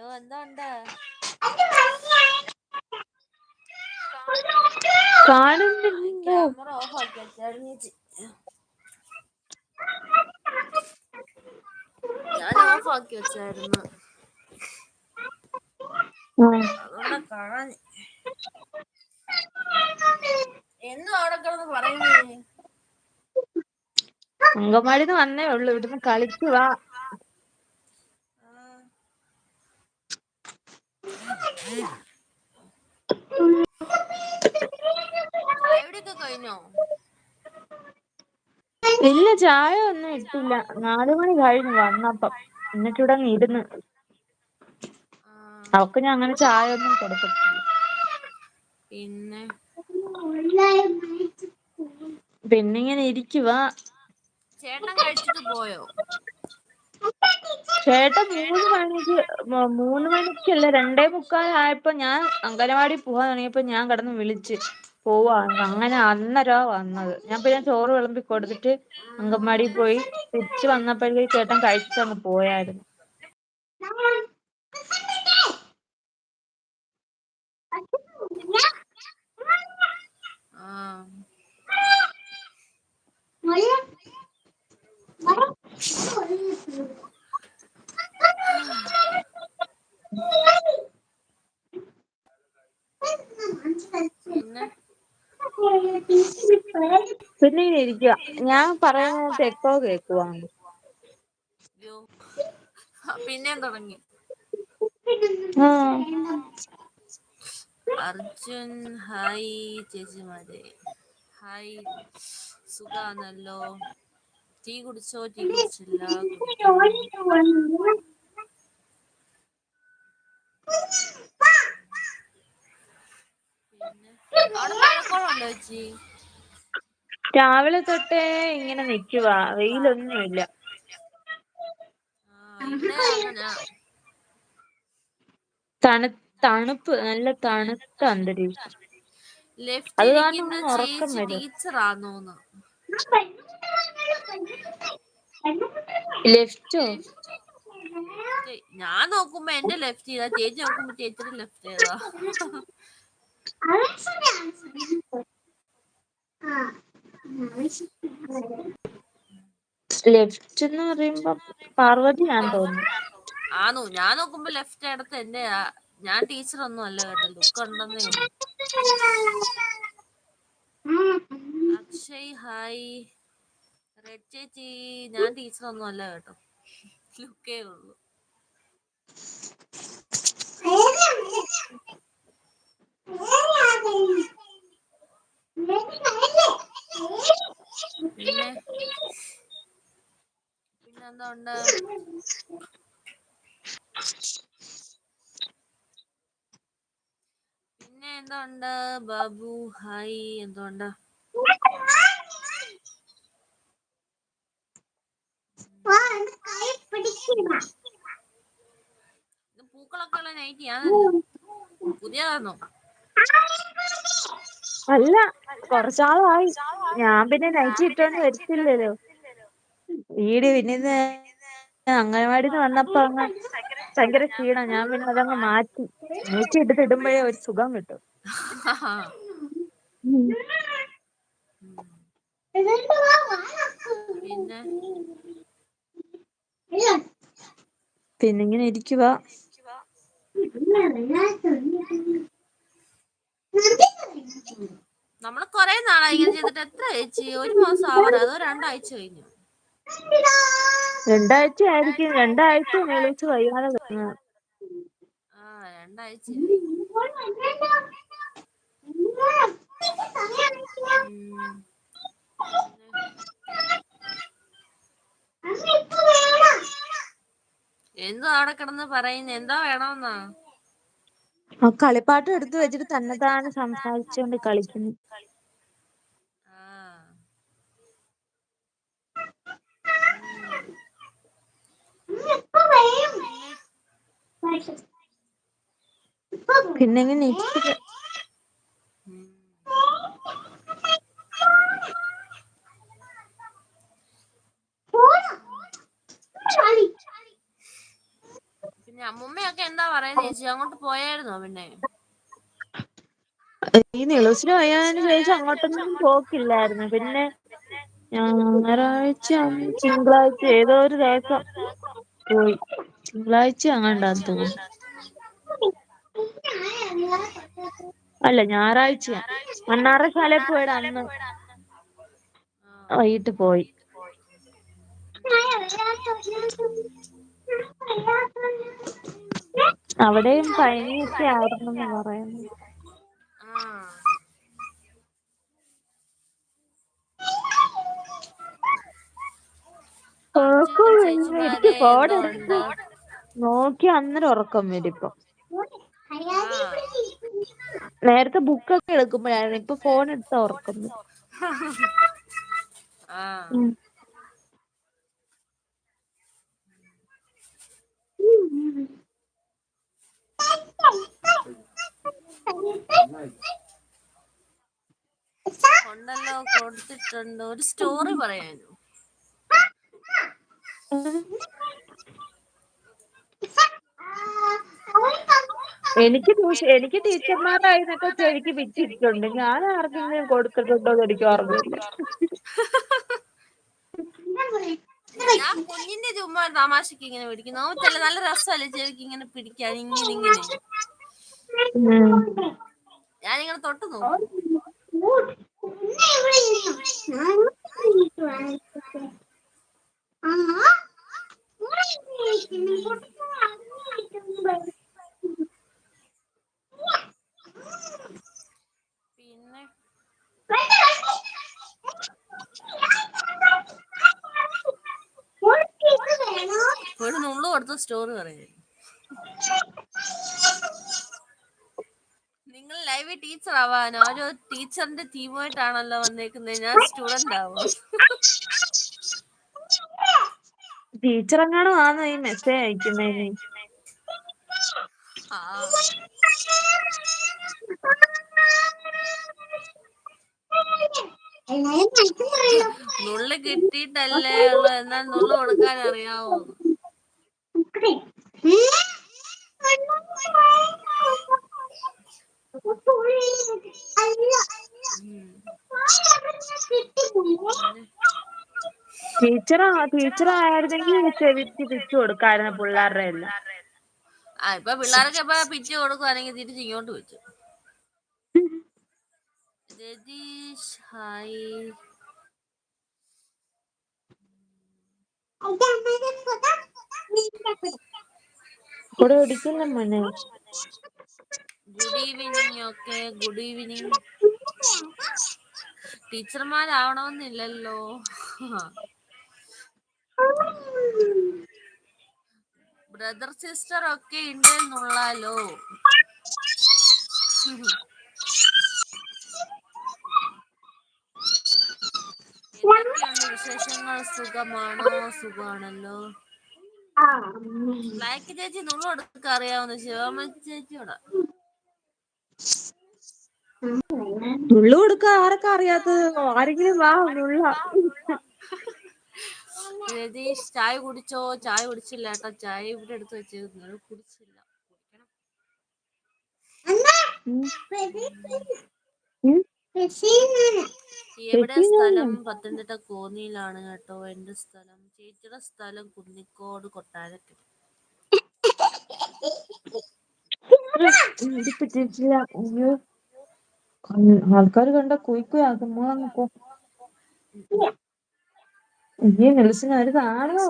Hello എന്തോ ഉണ്ട്? കാണുന്നില്ലല്ലോ. ക്യാമറ ഓഫ് ആക്കി വെച്ചായിരുന്നു ചേച്ചി ഞാൻ ഓഫ് ആക്കി വെച്ചായിരുന്നു. ആഹ് അതുകൊണ്ടാ കാണാഞ്ഞെ. എന്തുവാ അവിടെ കിടന്ന് പറയുന്നേ? അങ്കമാടിന്ന് വന്നേ ഉള്ളു. ഇവിടുന്ന് കളിച്ചു ആഹ് കഴിഞ്ഞോ? ഇല്ല ചായ ഒന്നും ഇട്ടില്ല. നാലു മണി കഴിഞ്ഞു വന്നപ്പം. എന്നിട്ട് ഇവിടെ ഇരുന്ന്. അവക്ക് ഞാൻ അങ്ങനെ ചായ ഒന്നും കൊടുക്കത്തില്ല പിന്നെ? പിന്നെ ഇങ്ങനെ ഇരിക്കുവാ. ചേട്ടൻ കഴിച്ചിട്ട് പോയോ? ചേട്ടൻ മൂന്ന് മണിക്ക് മൂന്ന് മണിക്കല്ല രണ്ടേ മുക്കാലായപ്പോ ഞാൻ അംഗനവാടി പോവാൻ തുടങ്ങിയപ്പോ ഞാൻ കിടന്ന് വിളിച്ച് പോവാ അങ്ങനെ അന്നേരവാ വന്നത്. ഞാൻ പിന്നെ ചോറ് വിളമ്പി കൊടുത്തിട്ട് അങ്കൻവാടി പോയി. തിരിച്ച് വന്നപ്പോഴേക്കും ചേട്ടൻ കഴിച്ചങ്ങ് പോയായിരുന്നു ആഹ് പിന്നെ പിന്നെ ഇരിക്കുക ഞാൻ പറയുന്നത് എക്കോ കേക്കുവാണ് പിന്നെ തുടങ്ങി. അർജുൻ ഹായ് ചേച്ചിമാരെ. ഹായ്. സുഖാണല്ലോ? ടീ കുടിച്ചോ? ടീ കുടിച്ചില്ല. പിന്നെ? അവിടെ മഴക്കോളുണ്ടോ ചേച്ചി? രാവിലെ തൊട്ടേ ഇങ്ങനെ നിക്കുവാ. വെയിലൊന്നുല്ല ആഹ് തണു തണുപ്പ് നല്ല തണുത്ത അന്തരീക്ഷം. ലെഫ്റ്റ് അത് കാരണം ഉറക്കം വരും ലെഫ്റ്റോ? ഞാൻ നോക്കുമ്പോ എന്റെ ലെഫ്റ്റ് ചെയ്താ. ചേച്ചി നോക്കുമ്പോ ചേച്ചിയുടെ ലെഫ്റ്റ് ഏതാ ലെഫ്റ്റ്ന്ന് പറയുമ്പോ പാർവതിയാന്ന് തോന്നുന്നു. ആണോ ഞാൻ നോക്കുമ്പോ ലെഫ്റ്റ് എടത്ത് എന്റെ ഞാൻ ടീച്ചർ ഒന്നും അല്ല കേട്ടോ ലുക്ക് ഉണ്ടെന്നേ അക്ഷയ് ഹായ് റെഡ് ചേച്ചി ഞാൻ ടീച്ചർ ഒന്നും അല്ല കേട്ടോ. ലുക്കേ ഉള്ളു. പിന്നെ? പിന്നെന്താ ഉണ്ട് പിന്നെ എന്തോണ്ട് ബാബു ഹായ്. എന്തോണ്ട്? പൂക്കളൊക്കെ ഉള്ള നൈറ്റിയാ? പുതിയതാന്നോ? അല്ല കൊറച്ചാളായി. ഞാൻ പിന്നെ നൈറ്റ് ഇട്ടോണ്ട് വരത്തില്ലല്ലോ. വീട് പിന്നെ അംഗനവാടിന്ന് വന്നപ്പോ അങ്ങ് ഭയങ്കര ക്ഷീണം. ഞാൻ പിന്നെ അതങ്ങ് മാറ്റി. നൈറ്റ് എടുത്ത് ഇടുമ്പോഴേ ഒരു സുഖം കിട്ടും. പിന്നെ ഇങ്ങനെ ഇരിക്കുവാ. നമ്മൾ കൊറേ നാളായി ഇങ്ങനെ ചെയ്തിട്ട്. എത്ര ആഴ്ച ഒരു മാസം ആവാറായോ അതോ രണ്ടാഴ്ച കഴിഞ്ഞു? രണ്ടാഴ്ച ആയിരിക്കും രണ്ടാഴ്ച മേളിച്ച് വയ്യാതെ ആ രണ്ടാഴ്ച. എന്തോ അവിടെ കിടന്ന് പറയുന്നു? എന്താ വേണമെന്നാ കളിപ്പാട്ടം എടുത്ത് വെച്ചിട്ട് തന്നെതാനെ സംസാരിച്ചോണ്ട് കളിക്കുന്നു? പിന്നെ പിന്നെങ്ങനെ ഇരിക്കുന്ന് ഉം പിന്നെ അമ്മൂമ്മയൊക്കെ എന്താ പറയുന്നത് ചേച്ചി അങ്ങോട്ട് പോയായിരുന്നോ പിന്നെ? ഈ നിളസിന് പോയതിന് ശേഷം അങ്ങോട്ടൊന്നും പോക്കില്ലായിരുന്നു. പിന്നെ ഞായറാഴ്ച തിങ്കളാഴ്ച ഏതോ ഒരു ദിവസം പോയി. തിങ്കളാഴ്ച അങ്ങാണ്ടാന്ന് തോന്നുന്നു. അല്ല മണ്ണാറ ശാല പോയുടെ അന്ന്. വൈകിട്ട് പോയി. അവിടെയും പനിയൊക്കെ ആയിരുന്നെന്ന് പറയുന്നു. എനിക്ക് ഉണ്ട്. നോക്കിയ അന്നേരം ഉറക്കം വരും ഇപ്പൊ. നേരത്തെ ബുക്കൊക്കെ എടുക്കുമ്പോഴായിരുന്നു ഇപ്പൊ ഫോൺ എടുത്താ ഉറക്കം വരും. ഉണ്ടല്ലോ കൊടുത്തിട്ടുണ്ട്. ഒരു സ്റ്റോറി പറയാനോ? എനിക്ക് എനിക്ക് ടീച്ചർമാരായിരുന്നൊക്കെ എനിക്ക് പിച്ചിട്ടുണ്ട് ഞാൻ ആർക്കെങ്കിലും കൊടുത്തിട്ടുണ്ടോന്ന് എനിക്ക് ഓർമ്മയില്ല. ഞാൻ കുഞ്ഞിന്റെ ചുമ്മാ തമാശക്ക് ഇങ്ങനെ പിടിക്കും നല്ല രസമല്ലേ ചെവിക്ക് ഇങ്ങനെ പിടിക്കാൻ ഇങ്ങനെ ഇങ്ങനെ. ഞാൻ ഞാനിങ്ങനെ തൊട്ട് നോക്കും ഒരു നുള്ള് കൊടുത്ത സ്റ്റോറി പറയുന്നത് നിങ്ങൾ ലൈവ് ടീച്ചർ ആവാനോ ഒരു ടീച്ചറിന്റെ ടീമായിട്ടാണല്ലോ വന്നേക്കുന്നത് ഞാൻ സ്റ്റുഡന്റ് ആവാ. ടീച്ചർ എങ്ങാനും ആണോ ഈ മെസ്സേജ് അയക്കുന്നതിന് നുള്ളു നുള്ള് കിട്ടിയിട്ടല്ലേ ഉള്ളു. എന്നാൽ നുള്ളു കൊടുക്കാൻ അറിയാവോന്ന് ടീച്ചറാ ടീച്ചർ ആയിരുന്നെങ്കിൽ ചെവിക്ക് പിച്ചു കൊടുക്കായിരുന്നു പിള്ളേരുടെ എല്ലാം ആ ഇപ്പൊ പിള്ളേർക്ക് ഇപ്പൊ പിച്ചു കൊടുക്കുവാണെങ്കിൽ തിരിച്ച് ഇങ്ങോട്ട് വെച്ചു. രതീഷ് ഹായ്. കുട പിടിക്കുന്ന മോനെ good evening okay good evening ടീച്ചർമാരാവണമെന്നില്ലല്ലോ brother sister ഒക്കെ ഉണ്ടെന്നുള്ളാലോ എന്തൊക്കെയാണ് വിശേഷങ്ങൾ? സുഖമാണോ? സുഖമാണല്ലോ ബ്ലാക്ക് ചേച്ചി നുള്ള് കൊടുക്ക അറിയാവുന്ന ശിവമ്മ ചേച്ചിയോടാ നുള്ള് കൊടുക്ക ആരൊക്കെ അറിയാത്തത്? ആരെങ്കിലും വാ നുള്ള. രതീഷ് ചായ കുടിച്ചോ? ചായ കുടിച്ചില്ല കേട്ടോ. ചായ ഇവിടെ എടുത്ത് വെച്ചിരുന്നു. കുടിച്ചില്ല. കുടിക്കണം. എവിടെ സ്ഥലം പത്തനംതിട്ട കോന്നിയിലാണ് കേട്ടോ. എന്റെ സ്ഥലം. ചേച്ചിയുടെ സ്ഥലം കുന്നിക്കോട് കൊട്ടാരക്കര. ആൾക്കാര് കണ്ട കുയി കുയി ആക്കും പോ ഈ നെൽസിന് ഒരു നാണോ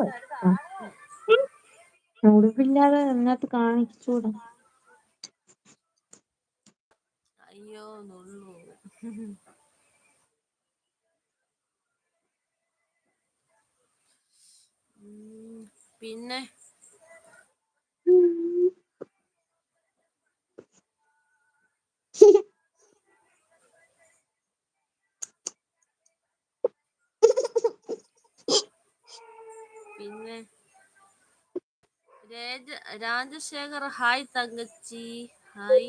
ഉടുപ്പില്ലാതെ അതിനകത്ത് കാണിച്ചൂടാ. അയ്യോ നുള്ളു. പിന്നെ? പിന്നെ? രാജ രാജശേഖർ ഹായ് തങ്കച്ചി. ഹായ്.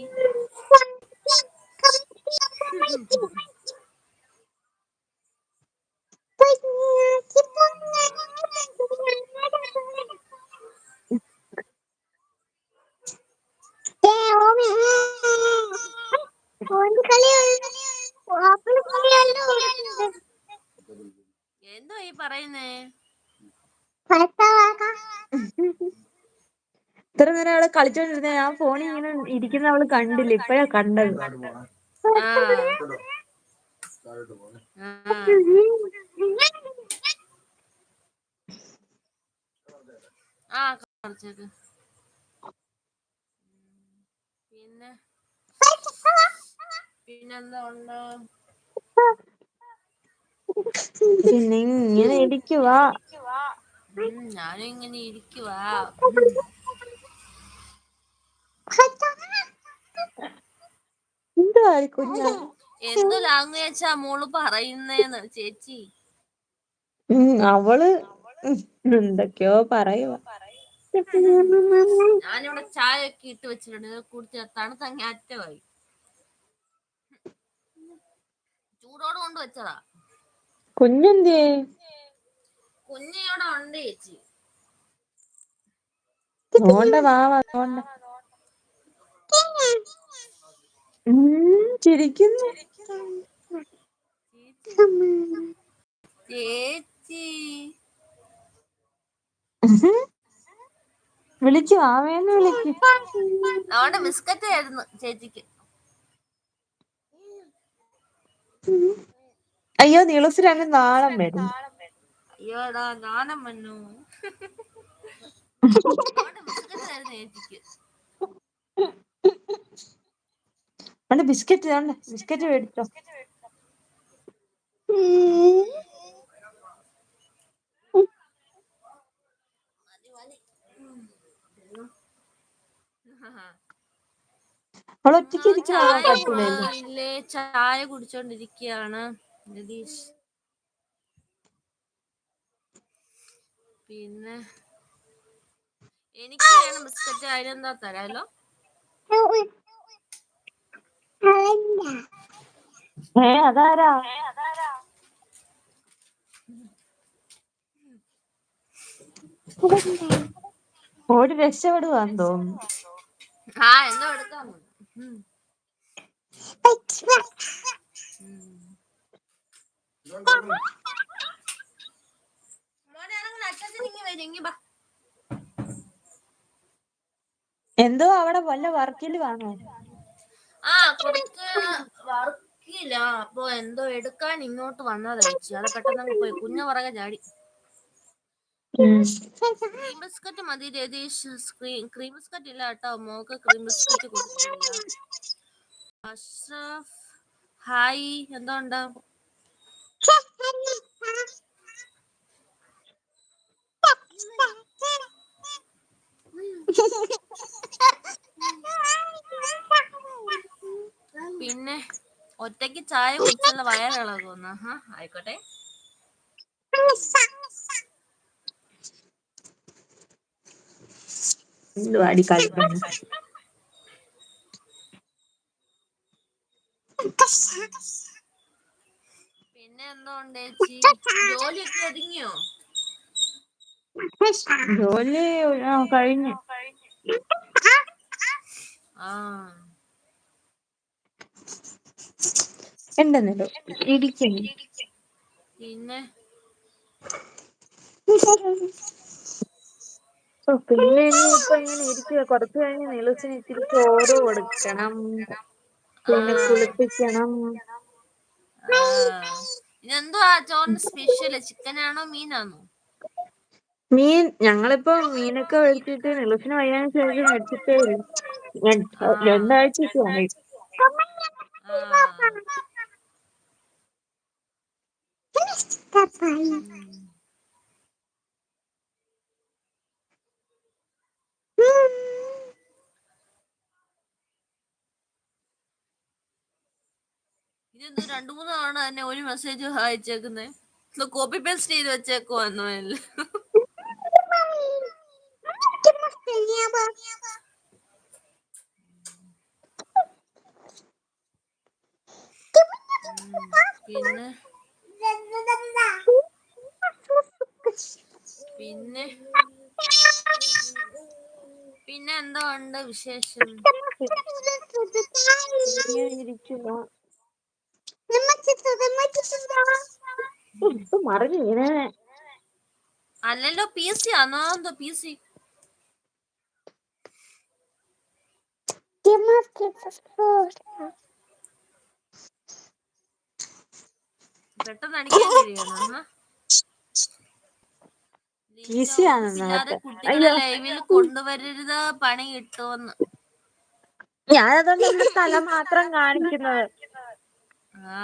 എന്തോ ഈ പറയുന്നേ? ഇത്ര നേരം അവൾ കളിച്ചോണ്ടിരുന്ന ഞാൻ ഫോണിൽ ഇങ്ങനെ ഇരിക്കുന്ന അവൾ കണ്ടില്ല ഇപ്പഴാ കണ്ടത്. ആ പിന്നെ? പിന്നെന്താ ഉണ്ട്? പിന്നെ ഇങ്ങനെ ഇരിക്കുവാ. ഞാനിങ്ങനെ ഞാനും ഇങ്ങനെ ഇരിക്കുവാ. എന്തുവാ ഈ കുഞ്ഞ്? എന്ത് ലാംഗ്വേജാ മോൾ പറയുന്നേന്ന് ചേച്ചി? ഉം അവൾ ഉം എന്തൊക്കെയോ പറയുക ഞാനിവിടെ ചായ ഒക്കെ ഇട്ട് വെച്ചിട്ടുണ്ട് ഇത് കുടിച്ച തണുത്തങ്ങ അറ്റമായി. ചൂടോട് കൊണ്ട് വെച്ചതാ. കുഞ്ഞെന്തിയേ കുഞ്ഞിയോടെ ഉണ്ട് ചേച്ചി. തോണ്ട വാ നോണ്ട ചിരിക്കുന്നു ചേച്ചി. വിളിക്കു ആവേന്ന് വിളിക്കു. അവിടെ ബിസ്ക്കറ്റ് ആയിരുന്നു ചേച്ചിക്ക്. അയ്യോ നീളസിന് നാളം വരും. അയ്യോടാ നാണം വന്നു. ചേച്ചിക്ക്. ഉണ്ട് ബിസ്ക്കറ്റ് വേണ്ട ബിസ്ക്കറ്റ് മേടിച്ചോ. ഒറ്റയ്ക്ക് ഇരിക്കണോ ചായ കുടിച്ചോണ്ടിരിക്കുകയാണ് രതീഷ് പിന്നെ എനിക്ക് ബിസ്ക്കറ്റ് അതിലെന്താ തരാലോ? ഏ അതാരാ? ഓടി രക്ഷപ്പെടുവാന്ന് തോന്നുന്നു. ആ എന്തോ എടുക്കാൻ എന്തോ അവിടെ വല്ല വർക്കിൽ ആണോ ആ കുറച്ച് വർക്കില്ല. അപ്പൊ എന്തോ എടുക്കാൻ ഇങ്ങോട്ട് വന്നത് ചേച്ചി. അത് പെട്ടെന്ന് പോയി. കുഞ്ഞു പുറകെ ചാടി. ക്രീം ബിസ്ക്കറ്റ് മതി രതീഷ്. ക്രീം ബിസ്ക്കറ്റ് ഇല്ല കേട്ടോ. മോക്ക് ക്രീം ബിസ്ക്കറ്റ് കൊടുത്തില്ല അഷ്റഫ് ഹായ്. എന്തുണ്ട് പിന്നെ ഒറ്റയ്ക്ക് ചായ കുടിച്ചുള്ള വയറിളകുന്നു ഹാ ആയിക്കോട്ടെ. കളിക്കുന്നു പിന്നെ എന്തുണ്ട് ചേച്ചി? ജോലിയൊക്കെ ഒതുങ്ങിയോ? ജോലി ആ, കഴിഞ്ഞു. ആ. ഉണ്ടെന്നല്ലോ ഇടിക്കുന്നു പിന്നെ? പിന്നെ ഇനിയിപ്പോ ഇങ്ങനെ ഇരിക്കുക കുറച്ച് കഴിഞ്ഞ് നിലസിന് ഇച്ചിരി ചോറ് കൊടുക്കണം. പിന്നെ. കുളിപ്പിക്കണം. ഇതെന്തുവാ ചോറിന് ചിക്കനാണോ മീനാണോ? മീൻ ഞങ്ങളിപ്പോ മീനൊക്കെ മേടിച്ചിട്ട് നിലസിന് വയ്യാന്ന് ശേഷം മേടിച്ചിട്ടേ. രണ്ടാഴ്ചയൊക്കെ ആയി. ഉം. ഇതെന്തോ രണ്ടു മൂന്ന് തവണ തന്നെ ഒരു മെസ്സേജ് അയച്ചേക്കുന്നേ കോപ്പി പേസ്റ്റ് ചെയ്ത് വെച്ചേക്കുവാന്നോ എല്ലാം ഉം. പിന്നെ പിന്നെ? പിന്നെ എന്തോ ഉണ്ട് വിശേഷം? അല്ലല്ലോ പി എസ് സി ആണോ എന്തോ പി എസ് സി പെട്ടെന്ന് അടിക്കാൻ കഴിയണോ Easy ആണെന്ന് കുട്ടികളെ ലൈവിൽ കൊണ്ടുവരരുത് പണി കിട്ടുമെന്ന് ഞാനതുകൊണ്ട് എന്റെ സ്ഥലം മാത്രം കാണിക്കുന്നത്. ആ.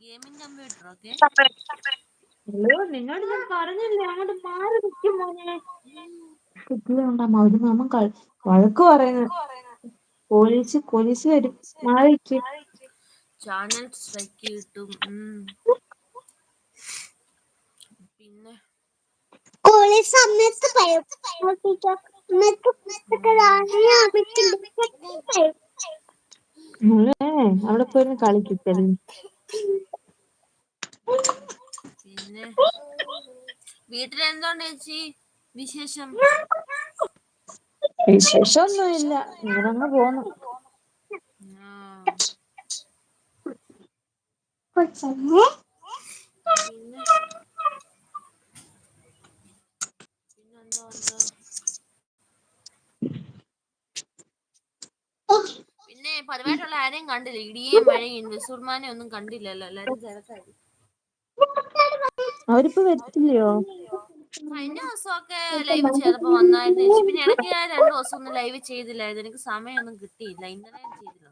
ഗെയിമിംഗ് കമ്പ്യൂട്ടർ ഓക്കെ അയ്യോ നിന്നോട് ഞാൻ പറഞ്ഞില്ലേ അങ്ങോട്ട് മാറി നിൽക്കും മോനെ. വഴക്ക് പറയുന്നത്. പോലീസ് പോലീസ് വരും മാറി. ചാനൽ സ്ട്രൈക്ക് കിട്ടും. പിന്നെ? കോളേജ് സമയത്ത് അവിടെ പോയിരുന്നു കളിക്കത്തല്ലേ പിന്നെ? വീട്ടിലെന്തോണ്ട് ചേച്ചി? വിശേഷം? വിശേഷമൊന്നുമില്ല. ഇവിടെ പോന്നു. പിന്നെ പിന്നെ പതിവായിട്ടുള്ള ആരെയും കണ്ടില്ല. ഇടിയേയും മഴയും സുർമാനെ ഒന്നും കണ്ടില്ലല്ലോ. എല്ലാരും തിരക്കായി അവരിപ്പോ വരത്തില്ലയോ? കഴിഞ്ഞ ദിവസമൊക്കെ ലൈവ് ചെയ്തപ്പോ വന്നായിരുന്നു. ചേച്ചി പിന്നെ ഇടയ്ക്ക് ഞാൻ രണ്ടു ദിവസം ഒന്നും ലൈവ് ചെയ്തില്ലായിരുന്നു. എനിക്ക് സമയമൊന്നും കിട്ടിയില്ല. ഇന്നലെ ചെയ്തില്ല.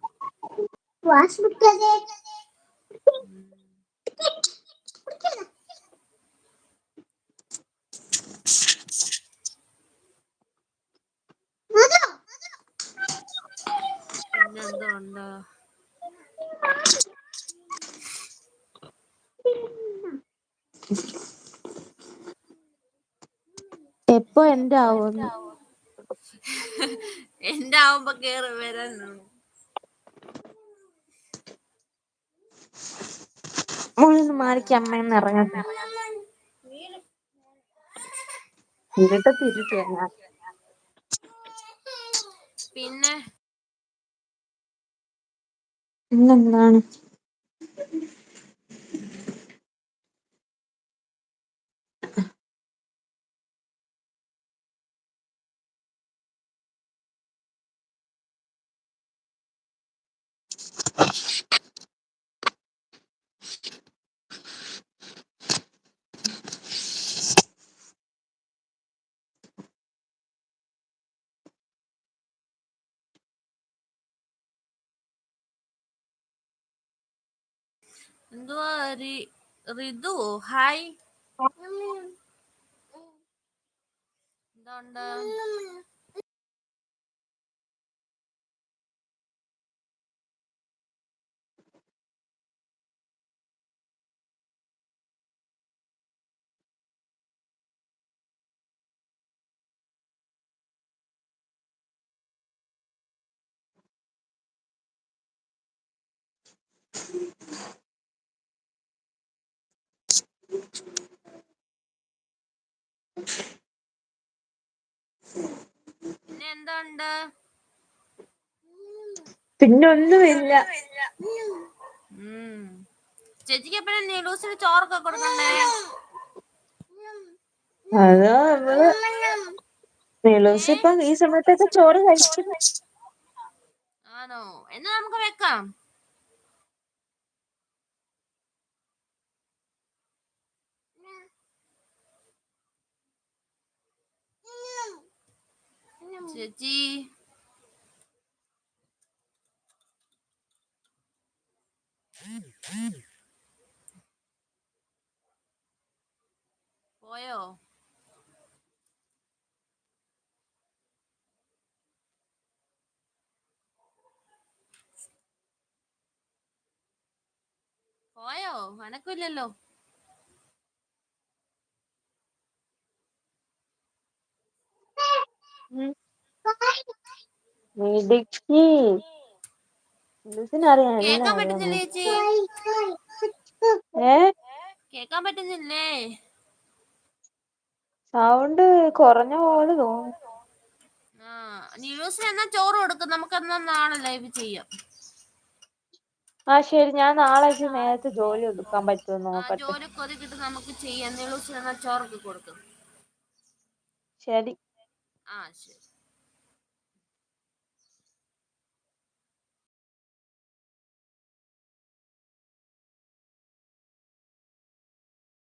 ഉണ്ട് എപ്പോ എന്റെ ആവും എന്റെ ആവുമ്പോ കേറി വരാനോ മുഴുവൻ മാറിക്ക് അമ്മയെന്ന് ഇറങ്ങട്ടെ ഇരുട്ടത്തിരിക്കുക പിന്നെ? പിന്നെന്താണ് എന്തുവാ റിതു? ഹായ് എന്തുണ്ട് പിന്നെ എന്തുണ്ട്? പിന്നെ ഒന്നുമില്ല ഉം. ചേച്ചിക്ക് എപ്പോഴും ന്യൂസിന് ചോറൊക്കെ കൊടുക്കണ്ടേ? അതോ നമ്മൾ നീലൂസ് ഇപ്പൊ ഈ സമയത്തൊക്കെ ചോറ് കഴിക്കുന്നു ആണോ? എന്നാ നമുക്ക് വെക്കാം. ചേച്ചി പോയോ പോയോ അനക്കില്ലല്ലോ മിടുക്കി നിലൂസിനറിയാം പറ്റുന്നില്ലേ ചേച്ചി? ഏ? പറ്റുന്നില്ലേ? സൗണ്ട് കുറഞ്ഞ പോലെ തോന്നുന്നു. ആ ന്യൂസിന് എന്നാ ചോറ് കൊടുക്കും? നമുക്ക് എന്നാ നാളെ ലൈവ് ചെയ്യാം. ആ ശരി. ഞാൻ നാളെ ഇച്ചിരി നേരത്തെ ജോലി ഒതുക്കാൻ പറ്റുമോ ആ നോക്കട്ടെ. ഒതുക്കിട്ട് നമുക്ക് ചെയ്യാം. ന്യൂസിന് എന്നാ ചോറൊക്കെ കൊടുക്കും. ശരി. ആ ശരി.